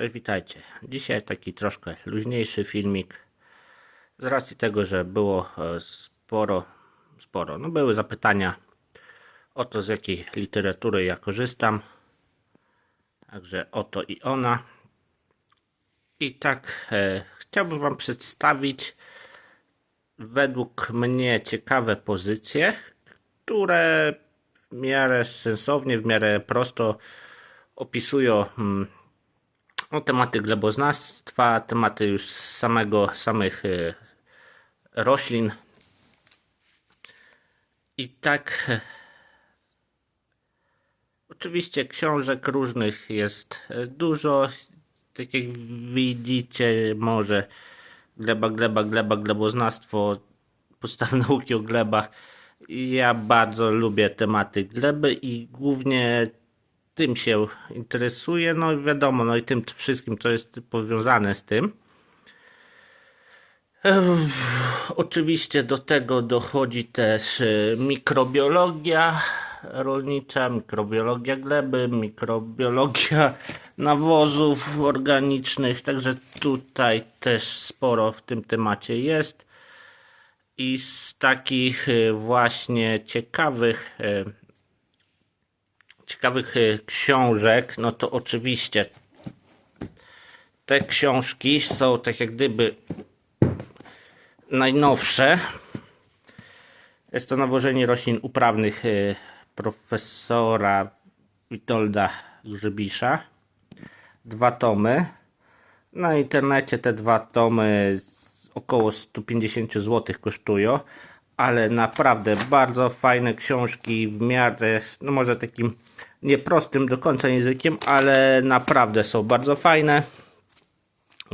Cześć, witajcie. Dzisiaj taki troszkę luźniejszy filmik. Z racji tego, że było e, sporo, sporo, no były zapytania o to, z jakiej literatury ja korzystam. Także oto i ona. I tak e, chciałbym Wam przedstawić według mnie ciekawe pozycje, które w miarę sensownie, w miarę prosto opisują mm, no, tematy gleboznawstwa, tematy już samego, samych e, roślin. I tak e, oczywiście książek różnych jest e, dużo. Tak jak widzicie, może gleba, gleba, gleba, gleboznawstwo, podstawy nauki o glebach. Ja bardzo lubię tematy gleby i głównie tym się interesuję, no i wiadomo, no i tym wszystkim, co jest powiązane z tym. Oczywiście do tego dochodzi też e, mikrobiologia rolnicza, mikrobiologia gleby, mikrobiologia nawozów organicznych, także tutaj też sporo w tym temacie jest. I z takich e, właśnie ciekawych e, ciekawych e, książek, no to oczywiście te książki są tak jak gdyby najnowsze. Jest to nawożenie roślin uprawnych e, profesora Witolda Grzybisza. Dwa tomy. Na internecie te dwa tomy około 150 zł kosztują, ale naprawdę bardzo fajne książki w miarę, no może takim nieprostym do końca językiem, ale naprawdę są bardzo fajne.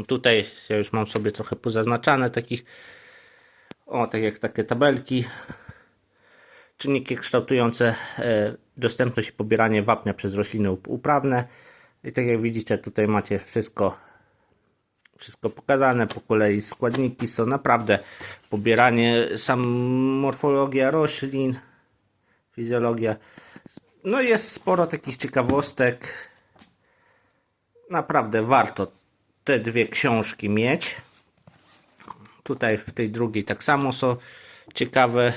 Tutaj ja już mam sobie trochę pozaznaczane takich, o tak jak takie tabelki. Czynniki kształtujące e, dostępność i pobieranie wapnia przez rośliny up- uprawne. I tak jak widzicie, tutaj macie wszystko wszystko pokazane po kolei. Składniki są naprawdę pobieranie, sam morfologia roślin, fizjologia. No jest sporo takich ciekawostek. Naprawdę warto te dwie książki mieć. Tutaj w tej drugiej tak samo są ciekawe.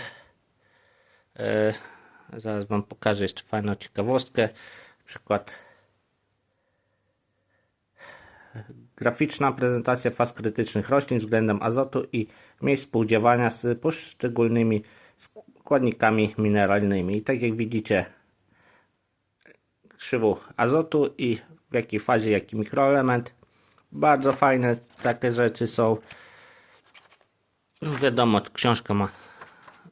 E, zaraz Wam pokażę jeszcze fajną ciekawostkę. Na przykład graficzna prezentacja faz krytycznych roślin względem azotu i miejsc współdziałania z poszczególnymi składnikami mineralnymi. I tak jak widzicie, krzywą azotu i w jakiej fazie jaki mikroelement. Bardzo fajne takie rzeczy są. No wiadomo, książka ma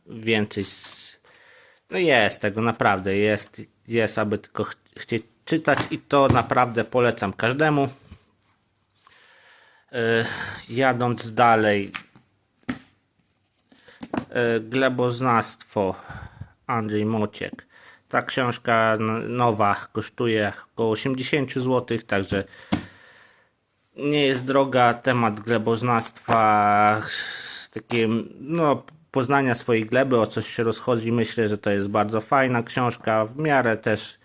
więcej. Z... No jest tego naprawdę, jest, jest, aby tylko ch- chcieć czytać i to naprawdę polecam każdemu. E, jadąc dalej, e, gleboznawstwo Andrzej Mociek. Ta książka nowa kosztuje około 80 zł, także nie jest droga. Temat gleboznawstwa, takie no, poznania swojej gleby, o coś się rozchodzi. Myślę, że to jest bardzo fajna książka. W miarę też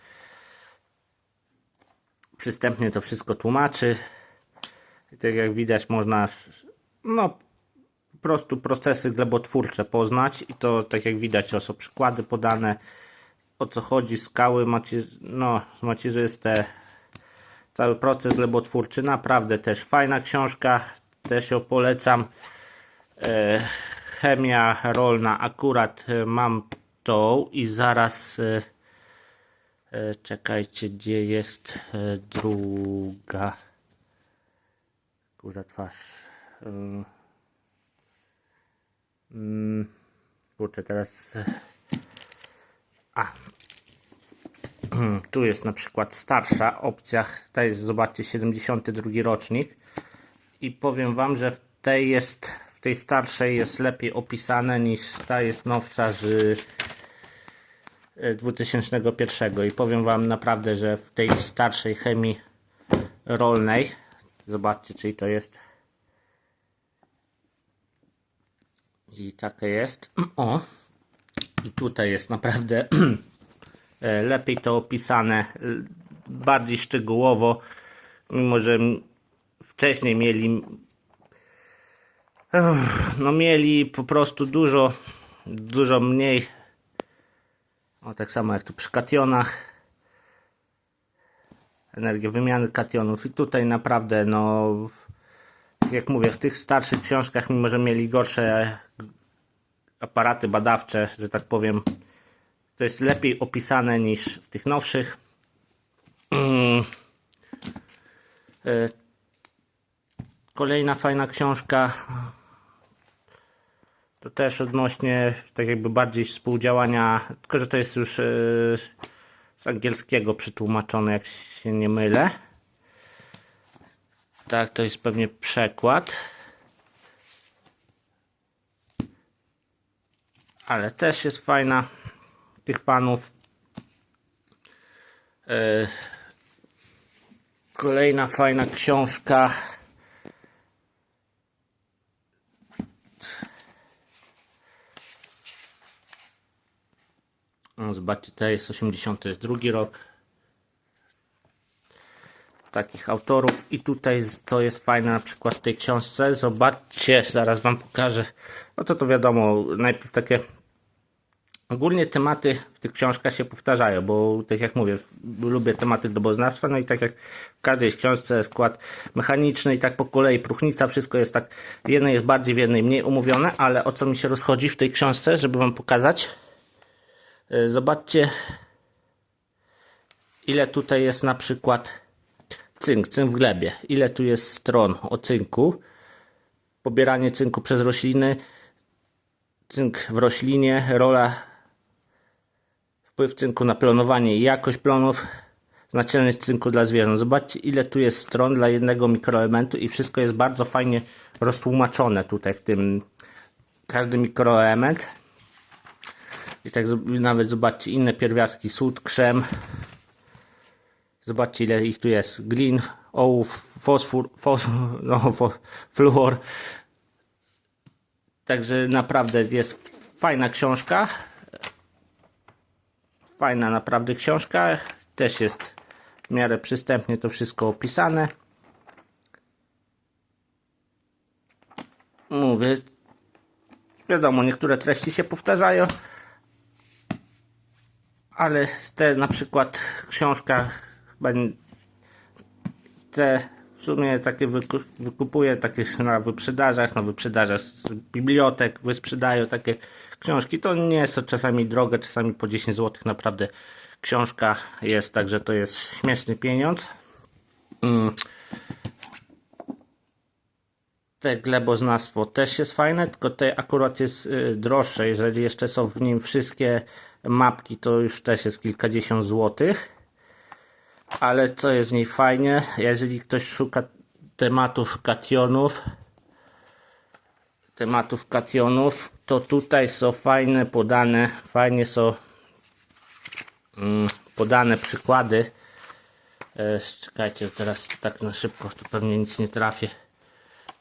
przystępnie to wszystko tłumaczy. Tak jak widać można no po prostu procesy glebotwórcze poznać i to tak jak widać są przykłady podane. O co chodzi, skały macie, no, macierzyste. Cały proces glebotwórczy, naprawdę też fajna książka, też ją polecam. E, chemia rolna akurat e, mam tą i zaraz e, e, czekajcie gdzie jest e, Kurza twarz. Kurczę, teraz. A. Tu jest na przykład starsza opcja. Ta jest, zobaczcie, 72 rocznik. I powiem Wam, że w tej jest, w tej starszej jest lepiej opisane niż ta jest nowsza z e, 2001. I powiem Wam naprawdę, że w tej starszej chemii rolnej Zobaczcie, czyli to jest. I takie jest. O! I tutaj jest naprawdę e, lepiej to opisane, l- bardziej szczegółowo Mimo, że wcześniej mieli no mieli po prostu dużo dużo mniej o tak samo jak tu przy kationach energię wymiany kationów i tutaj naprawdę no jak mówię w tych starszych książkach mimo że mieli gorsze aparaty badawcze że tak powiem to jest lepiej opisane niż w tych nowszych Mm. E, kolejna fajna książka to też odnośnie tak jakby bardziej współdziałania, tylko że to jest już e, z angielskiego przetłumaczone, jak się nie mylę. Tak, to jest pewnie przekład. Ale też jest fajna tych panów. E, Kolejna fajna książka. No, zobaczcie, to jest 82 rok. Takich autorów. I tutaj, co jest fajne na przykład w tej książce, zobaczcie, zaraz Wam pokażę. No to to wiadomo, najpierw takie Ogólnie tematy w tych książkach się powtarzają, bo tak jak mówię, lubię tematy globoznawstwa, no i tak jak w każdej książce skład mechaniczny i tak po kolei próchnica, wszystko jest tak, w jednej jest bardziej, w jednej mniej umówione, ale o co mi się rozchodzi w tej książce, żeby wam pokazać. Yy, Zobaczcie, ile tutaj jest na przykład cynk, cynk w glebie, ile tu jest stron o cynku, pobieranie cynku przez rośliny, cynk w roślinie, rola wpływ cynku na planowanie i jakość plonów, znaczenie cynku dla zwierząt. Zobaczcie ile tu jest stron dla jednego mikroelementu i wszystko jest bardzo fajnie roztłumaczone tutaj w tym każdy mikroelement. I tak nawet zobaczcie inne pierwiastki, sód, krzem. Zobaczcie ile ich tu jest. Glin, ołów, fosfor, fos, no, fluor. Także naprawdę jest fajna książka. Fajna naprawdę książka. Też jest w miarę przystępnie to wszystko opisane. Mówię, wiadomo, niektóre treści się powtarzają, ale te na przykład książka te w sumie takie wyku- wykupuję takie na wyprzedażach, na wyprzedażach z bibliotek wysprzedają takie książki. To nie jest to czasami drogie, czasami po 10 zł naprawdę książka jest, także to jest śmieszny pieniądz. Mm. Te gleboznawstwo też jest fajne, tylko te akurat jest y, droższe. Jeżeli jeszcze są w nim wszystkie mapki, to już też jest kilkadziesiąt złotych. Ale co jest w niej fajnie, jeżeli ktoś szuka tematów kationów, tematów kationów, to tutaj są fajne podane, fajnie są mm, podane przykłady. E, czekajcie, teraz tak na szybko, tu pewnie nic nie trafię.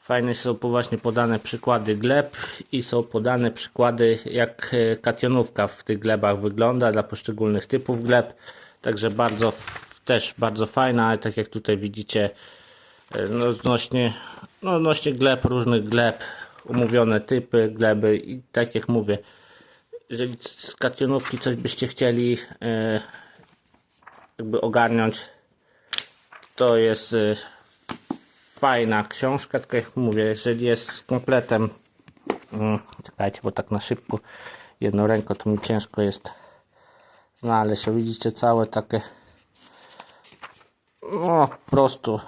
Fajne są właśnie podane przykłady gleb i są podane przykłady jak e, kationówka w tych glebach wygląda dla poszczególnych typów gleb. Także bardzo też bardzo fajna, ale tak jak tutaj widzicie e, no odnośnie, no odnośnie gleb, różnych gleb, umówione typy gleby i tak jak mówię, jeżeli z kationówki coś byście chcieli e, jakby ogarnąć, to jest fajna książka, tylko jak mówię, jeżeli jest z kompletem, mm, czekajcie, bo tak na szybko jedną ręką to mi ciężko jest znaleźć, widzicie całe takie no po prostu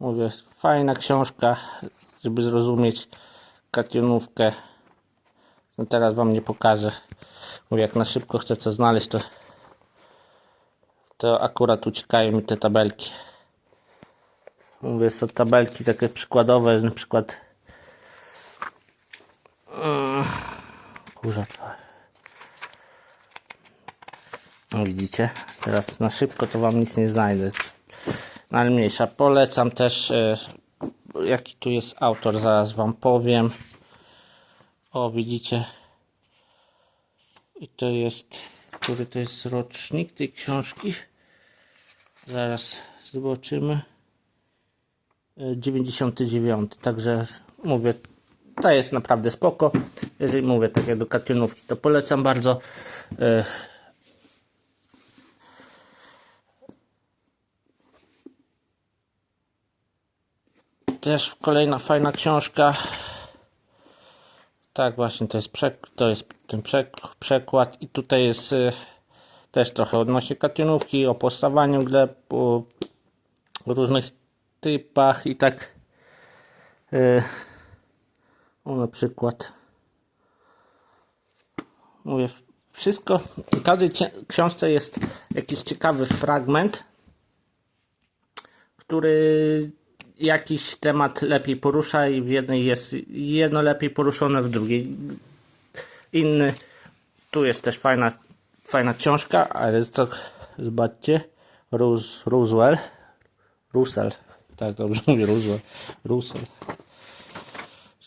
mówię, fajna książka, żeby zrozumieć kationówkę no teraz wam nie pokażę. Mówię, jak na szybko chcę coś znaleźć, to, to akurat uciekają mi te tabelki. Mówię, są tabelki takie przykładowe, że na przykład Mm, kurwa. No widzicie, teraz na szybko to wam nic nie znajdę. No ale mniejsza. Polecam też, e, jaki tu jest autor, zaraz wam powiem. O, widzicie. I to jest, który to jest rocznik tej książki. Zaraz zobaczymy. E, 99. Także mówię, ta jest naprawdę spoko. Jeżeli mówię tak jak do kartonówki, to polecam bardzo. E, Też kolejna fajna książka. Tak, właśnie to jest, przek to jest ten przek przekład i tutaj jest y, też trochę odnośnie kartonówki, o postawaniu gleb, o różnych typach i tak. Y, o na przykład. Mówię, wszystko, w każdej książce jest jakiś ciekawy fragment, który jakiś temat lepiej porusza i w jednej jest jedno lepiej poruszone, w drugiej inny. Tu jest też fajna, fajna książka, ale co, zobaczcie, Rus, Roosevelt, Russell, tak dobrze mówię, Roosevelt, Russell.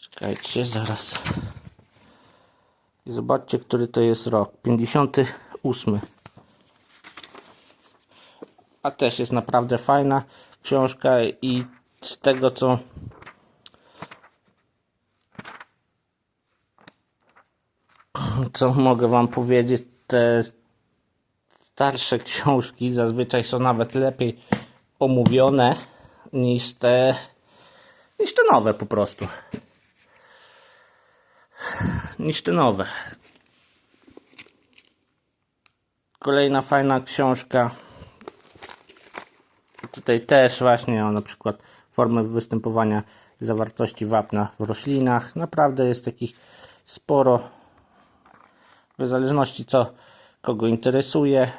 Czekajcie, zaraz. I zobaczcie, który to jest rok, 58. A też jest naprawdę fajna książka i z tego co co mogę wam powiedzieć, te starsze książki zazwyczaj są nawet lepiej omówione niż te niż te nowe po prostu. Niż te nowe. Kolejna fajna książka Tutaj też właśnie o na przykład formy występowania zawartości wapna w roślinach. Naprawdę jest takich sporo. W zależności co kogo interesuje,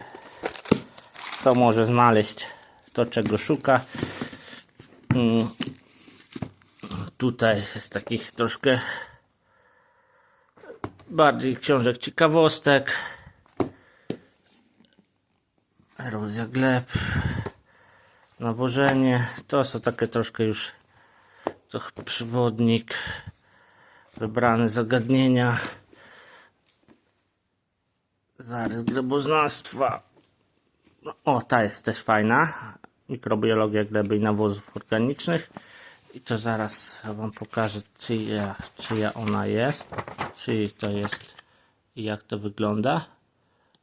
to może znaleźć to czego szuka. Mm. Tutaj jest takich troszkę bardziej książek ciekawostek. Erozja gleb nawożenie. To są takie troszkę już trochę przewodnik, wybrane zagadnienia, zarys gleboznawstwa. No, o, ta jest też fajna. Mikrobiologia gleby i nawozów organicznych. I to zaraz Wam pokażę, czyja, czyja ona jest, czyj to jest i jak to wygląda.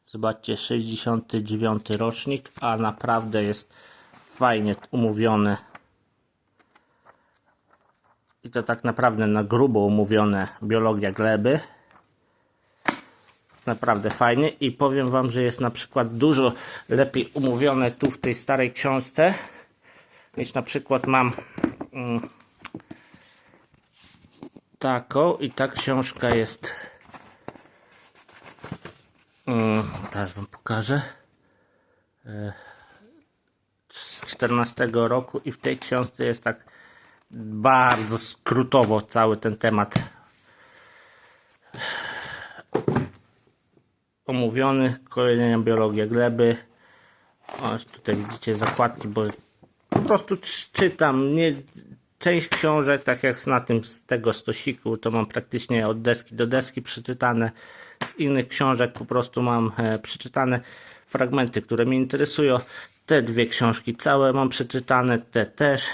Zobaczcie, 69 rocznik, a naprawdę jest fajnie umówione. I to tak naprawdę na grubo umówione biologia gleby. Naprawdę fajnie i powiem Wam, że jest na przykład dużo lepiej umówione tu w tej starej książce niż na przykład mam mm, taką i ta książka jest mm, teraz Wam pokażę e, z 14 roku i w tej książce jest tak bardzo skrótowo cały ten temat omówiony. Kolejna biologia gleby. O, tutaj widzicie zakładki, bo po prostu czy- czytam. Nie, część książek, tak jak na tym z tego stosiku, to mam praktycznie od deski do deski przeczytane. Z innych książek po prostu mam e, przeczytane fragmenty, które mnie interesują. Te dwie książki całe mam przeczytane, te też.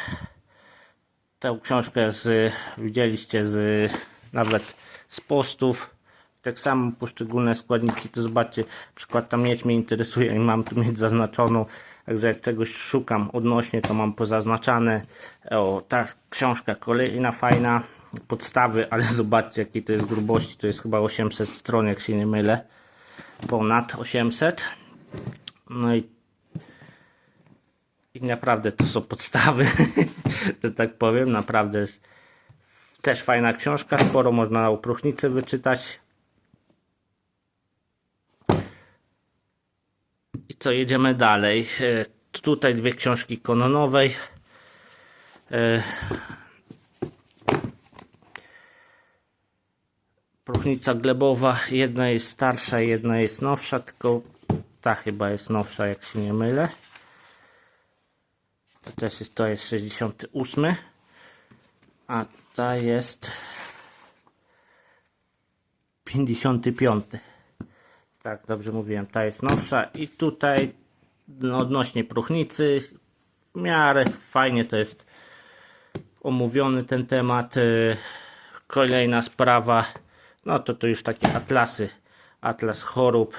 Tę książkę z, widzieliście z, nawet z postów. Tak samo poszczególne składniki, to zobaczcie, przykład ta miedź mnie interesuje i mam tu mieć zaznaczoną, także jak czegoś szukam odnośnie, to mam pozaznaczane. O, ta książka kolejna fajna, podstawy, ale zobaczcie jakiej to jest grubości, to jest chyba 800 stron, jak się nie mylę, ponad 800. No i i naprawdę to są podstawy, że tak powiem. Naprawdę też fajna książka. Sporo można na próchnicy wyczytać. I co, jedziemy dalej. E, Tutaj dwie książki kononowej. E, Próchnica glebowa. Jedna jest starsza, jedna jest nowsza, tylko ta chyba jest nowsza, jak się nie mylę. To też jest, to jest 68. A ta jest 55. Tak, dobrze mówiłem, ta jest nowsza. I tutaj no, odnośnie próchnicy, w miarę fajnie to jest omówiony ten temat. Y, Kolejna sprawa, no to to już takie atlasy. Atlas chorób,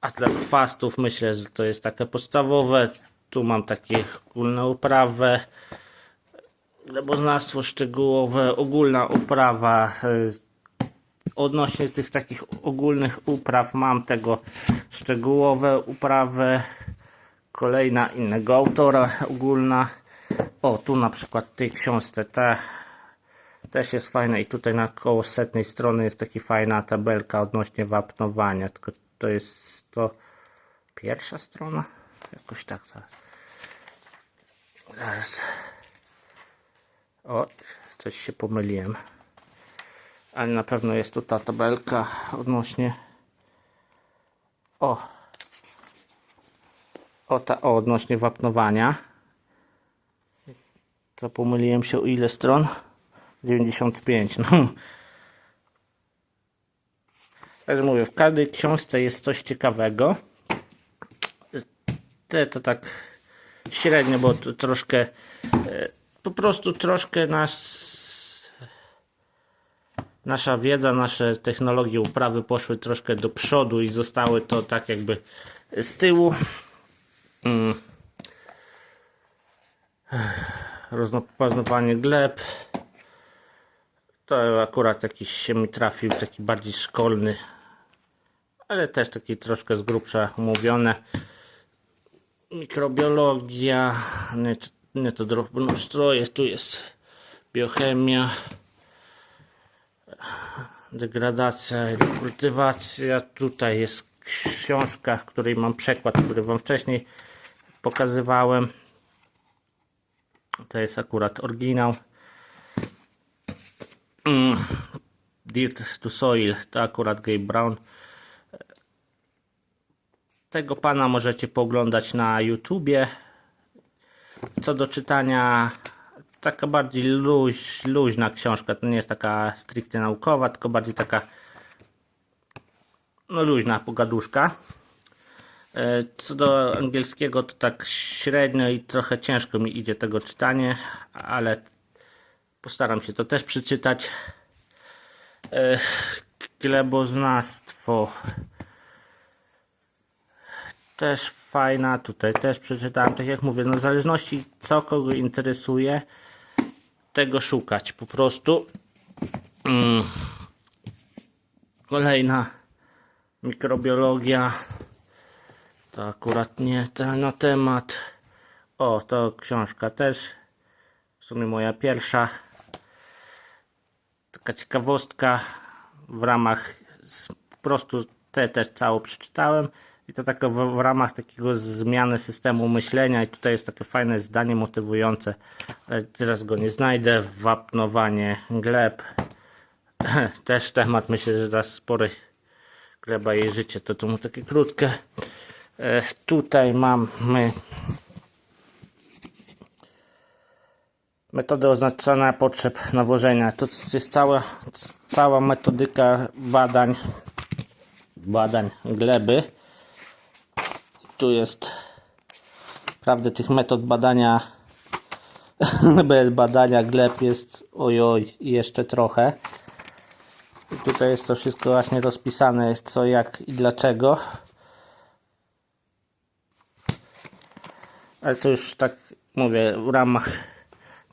atlas chwastów. Myślę, że to jest takie podstawowe. Tu mam takie ogólne uprawę. Gleboznawstwo szczegółowe, ogólna uprawa. y, Odnośnie tych takich ogólnych upraw mam tego szczegółowe uprawy. Kolejna innego autora ogólna. O, tu na przykład tej książce ta też jest fajna i tutaj na koło setnej strony jest taka fajna tabelka odnośnie wapnowania. Tylko to jest to pierwsza strona? Jakoś tak zaraz. Zaraz. O, coś się pomyliłem. Ale na pewno jest tu ta tabelka odnośnie. O. O, ta, o odnośnie wapnowania. To pomyliłem się o ile stron? 95. No. Także mówię, w każdej książce jest coś ciekawego. Te to tak średnio, bo troszkę e, po prostu troszkę nas nasza wiedza, nasze technologie uprawy poszły troszkę do przodu i zostały to tak jakby z tyłu. Mm. Rozpoznawanie gleb. To akurat jakiś się mi trafił, taki bardziej szkolny, ale też taki troszkę z grubsza mówione. Mikrobiologia, nie, to drobnoustroje, tu jest biochemia, degradacja i rekultywacja. Tutaj jest książka, której mam przekład, który Wam wcześniej pokazywałem. To jest akurat oryginał. Mm. Dirt to Soil, to akurat Gabe Brown. Tego pana możecie pooglądać na YouTubie. Co do czytania, taka bardziej luź, luźna książka. To nie jest taka stricte naukowa, tylko bardziej taka no luźna pogaduszka. E, Co do angielskiego, to tak średnio i trochę ciężko mi idzie tego czytanie, ale postaram się to też przeczytać. E, Gleboznawstwo też fajna, tutaj też przeczytałem, tak jak mówię, no w zależności co kogo interesuje, tego szukać po prostu. Mm. Kolejna mikrobiologia, to akurat nie ten na temat. O, to książka też, w sumie moja pierwsza. Taka ciekawostka w ramach, po prostu te też cało przeczytałem. I to tak w, w ramach takiego zmiany systemu myślenia i tutaj jest takie fajne zdanie motywujące. Ale teraz go nie znajdę. Wapnowanie gleb. Też temat myślę, że teraz spory gleba jej życie. To tu mu takie krótkie. E, Tutaj mamy metodę oznaczania potrzeb nawożenia. To jest cała, cała metodyka badań badań gleby. Tu jest prawdę tych metod badania bez badania gleb jest ojoj jeszcze trochę. I tutaj jest to wszystko właśnie rozpisane co, jak i dlaczego. Ale to już tak mówię w ramach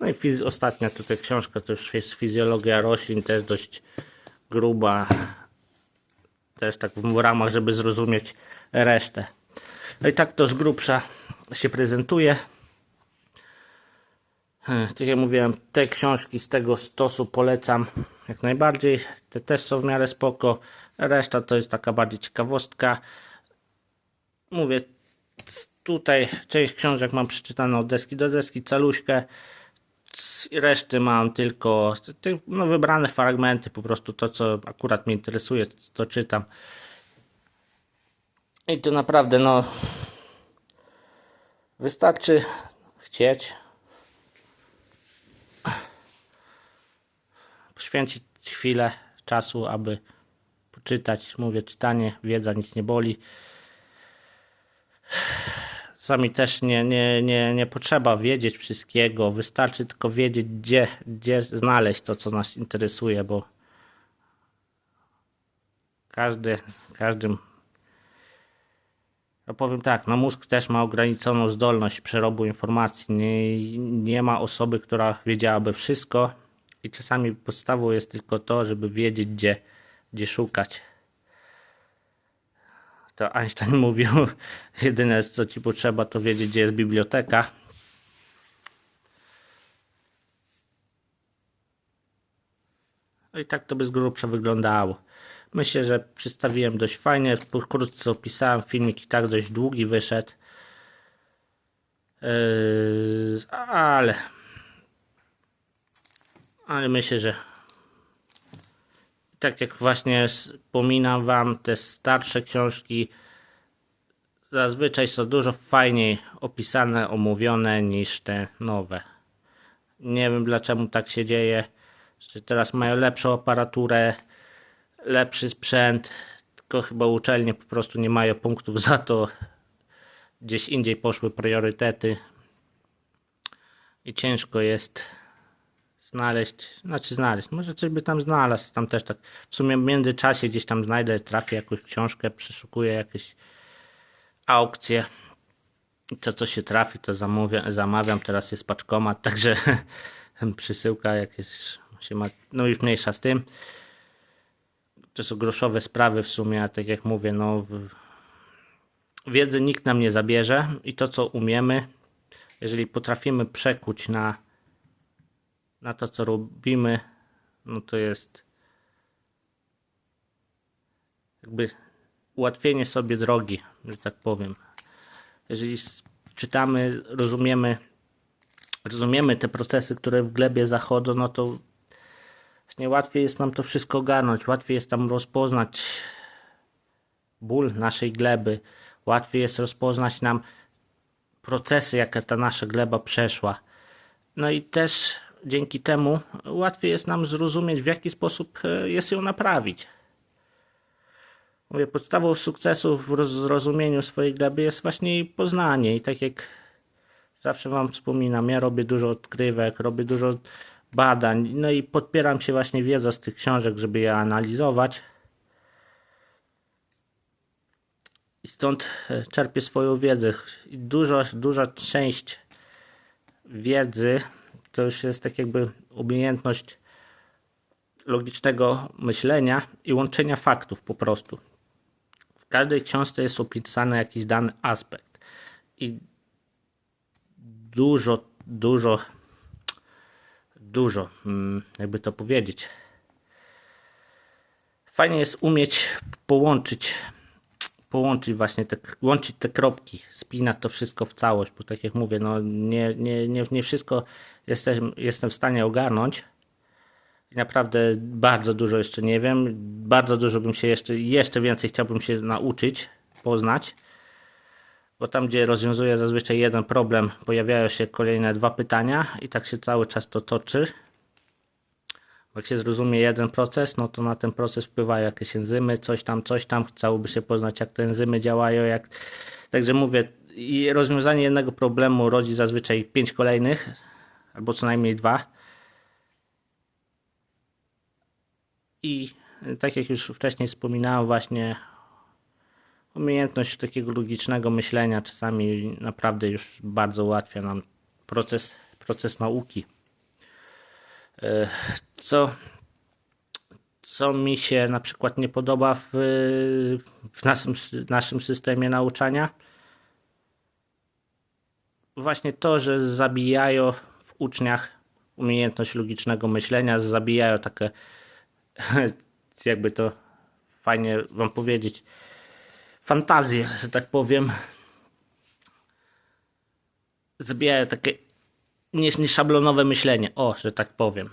no i fiz- ostatnia tutaj książka to już jest fizjologia roślin, też dość gruba. Też tak w ramach, żeby zrozumieć resztę. No i tak to z grubsza się prezentuje. E, Tak jak mówiłem, te książki z tego stosu polecam jak najbardziej. Te też są w miarę spoko. Reszta to jest taka bardziej ciekawostka. Mówię, tutaj część książek mam przeczytaną od deski do deski, caluśkę. Reszty mam tylko ty- no, wybrane fragmenty, po prostu to, co akurat mnie interesuje, to czytam. I to naprawdę, no, wystarczy chcieć, poświęcić chwilę czasu, aby poczytać. Mówię, czytanie, wiedza nic nie boli. Sami też nie, nie, nie, nie potrzeba wiedzieć wszystkiego. Wystarczy tylko wiedzieć, gdzie, gdzie znaleźć to, co nas interesuje, bo każdy, każdym. Ja powiem tak, no mózg też ma ograniczoną zdolność przerobu informacji. Nie, nie ma osoby, która wiedziałaby wszystko i czasami podstawą jest tylko to, żeby wiedzieć, gdzie, gdzie szukać. To Einstein mówił, jedyne co ci potrzeba to wiedzieć, gdzie jest biblioteka. No i tak to by z grubsza wyglądało. Myślę, że przedstawiłem dość fajnie, pokrótce opisałem filmik i tak dość długi wyszedł. Yy, ale ale myślę, że tak jak właśnie wspominam wam, te starsze książki zazwyczaj są dużo fajniej opisane, omówione niż te nowe. Nie wiem dlaczego tak się dzieje, że teraz mają lepszą aparaturę, lepszy sprzęt, tylko chyba uczelnie po prostu nie mają punktów za to. Gdzieś indziej poszły priorytety. I ciężko jest znaleźć, znaczy znaleźć, może coś by tam znalazł, tam też tak, w sumie w międzyczasie gdzieś tam znajdę, trafię jakąś książkę, przeszukuję jakieś aukcje, to co się trafi to zamówię, zamawiam, teraz jest paczkomat, także przysyłka jakieś się ma, no już mniejsza z tym, to są groszowe sprawy w sumie, a tak jak mówię, no wiedzy nikt nam nie zabierze i to co umiemy, jeżeli potrafimy przekuć na na to, co robimy, no to jest jakby ułatwienie sobie drogi, że tak powiem. Jeżeli czytamy, rozumiemy, rozumiemy te procesy, które w glebie zachodzą, no to właśnie łatwiej jest nam to wszystko ogarnąć, łatwiej jest tam rozpoznać ból naszej gleby, łatwiej jest rozpoznać nam procesy, jakie ta nasza gleba przeszła. No i też dzięki temu łatwiej jest nam zrozumieć, w jaki sposób e, jest ją naprawić. Mówię, podstawą sukcesu w zrozumieniu swojej gleby jest właśnie jej poznanie. I tak jak zawsze Wam wspominam, ja robię dużo odkrywek, robię dużo badań, no i podpieram się właśnie wiedzą z tych książek, żeby je analizować. I stąd e, czerpię swoją wiedzę. Dużo, duża część wiedzy to już jest tak jakby umiejętność logicznego myślenia i łączenia faktów po prostu. W każdej książce jest opisany jakiś dany aspekt i dużo, dużo, dużo, mm, jakby to powiedzieć. Fajnie jest umieć połączyć połączyć właśnie te, łączyć te kropki, spinać to wszystko w całość, bo tak jak mówię, no nie, nie, nie, nie wszystko jestem, jestem w stanie ogarnąć. Naprawdę bardzo dużo jeszcze nie wiem. Bardzo dużo bym się jeszcze, jeszcze więcej chciałbym się nauczyć, poznać. Bo tam, gdzie rozwiązuję zazwyczaj jeden problem, pojawiają się kolejne dwa pytania i tak się cały czas to toczy. Jak się zrozumie jeden proces, no to na ten proces wpływają jakieś enzymy, coś tam, coś tam. Chciałoby się poznać, jak te enzymy działają. Jak... Także mówię, rozwiązanie jednego problemu rodzi zazwyczaj pięć kolejnych, albo co najmniej dwa. I tak jak już wcześniej wspominałem, właśnie umiejętność takiego logicznego myślenia czasami naprawdę już bardzo ułatwia nam proces, proces nauki. E, co, co mi się na przykład nie podoba w, w naszym, naszym systemie nauczania? Właśnie to, że zabijają w uczniach umiejętność logicznego myślenia, zabijają takie, jakby to fajnie wam powiedzieć, fantazje, że tak powiem. Zabijają takie nieszablonowe myślenie, o, że tak powiem.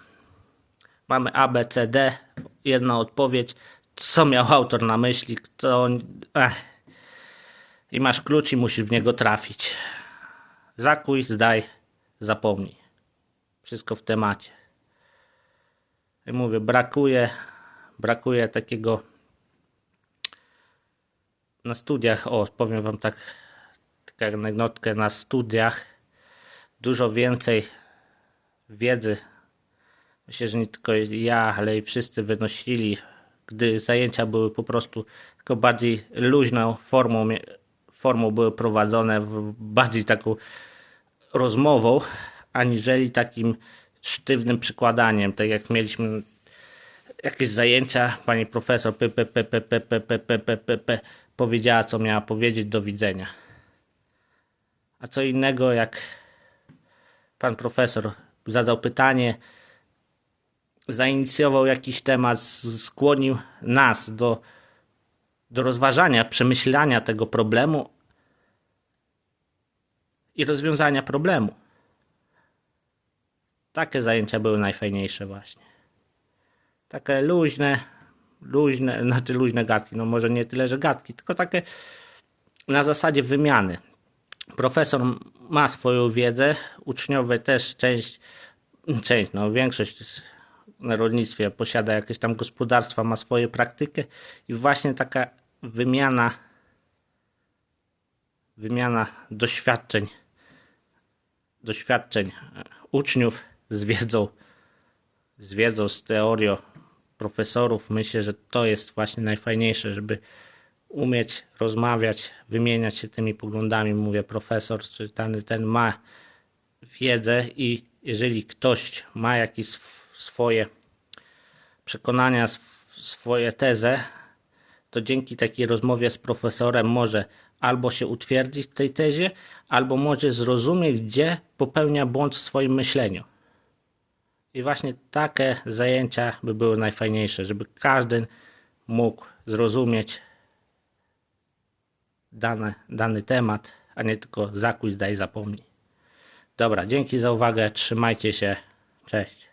Mamy A, B, C, D, jedna odpowiedź, co miał autor na myśli, kto... Ech. I masz klucz i musisz w niego trafić. Zakuj, zdaj, zapomnij. Wszystko w temacie. I mówię, brakuje, brakuje takiego na studiach, o powiem wam tak, taką anegdotkę, na studiach dużo więcej wiedzy, myślę, że nie tylko ja, ale i wszyscy wynosili, gdy zajęcia były po prostu tylko bardziej luźną formą, formą były prowadzone, bardziej taką rozmową, aniżeli takim sztywnym przykładaniem, tak jak mieliśmy jakieś zajęcia, pani profesor p, p, p, p, p, p, p, p, p, p, powiedziała, co miała powiedzieć, do widzenia. A co innego, jak pan profesor zadał pytanie, zainicjował jakiś temat, skłonił nas do, do rozważania, przemyślania tego problemu i rozwiązania problemu. Takie zajęcia były najfajniejsze właśnie takie luźne, luźne, znaczy luźne gadki, no może nie tyle, że gadki, tylko takie na zasadzie wymiany. Profesor ma swoją wiedzę, uczniowie też część, część, no większość na rolnictwie posiada jakieś tam gospodarstwa, ma swoją praktykę i właśnie taka wymiana, wymiana doświadczeń, doświadczeń uczniów z wiedzą z wiedzą, z teorią profesorów, myślę, że to jest właśnie najfajniejsze, żeby umieć rozmawiać, wymieniać się tymi poglądami. Mówię, profesor czy ten, ten ma wiedzę i jeżeli ktoś ma jakieś sw- swoje przekonania, sw- swoje tezę, to dzięki takiej rozmowie z profesorem może albo się utwierdzić w tej tezie, albo może zrozumieć, gdzie popełnia błąd w swoim myśleniu. I właśnie takie zajęcia by były najfajniejsze, żeby każdy mógł zrozumieć dane, dany temat, a nie tylko zakuć, daj zapomnij. Dobra, dzięki za uwagę, trzymajcie się, cześć.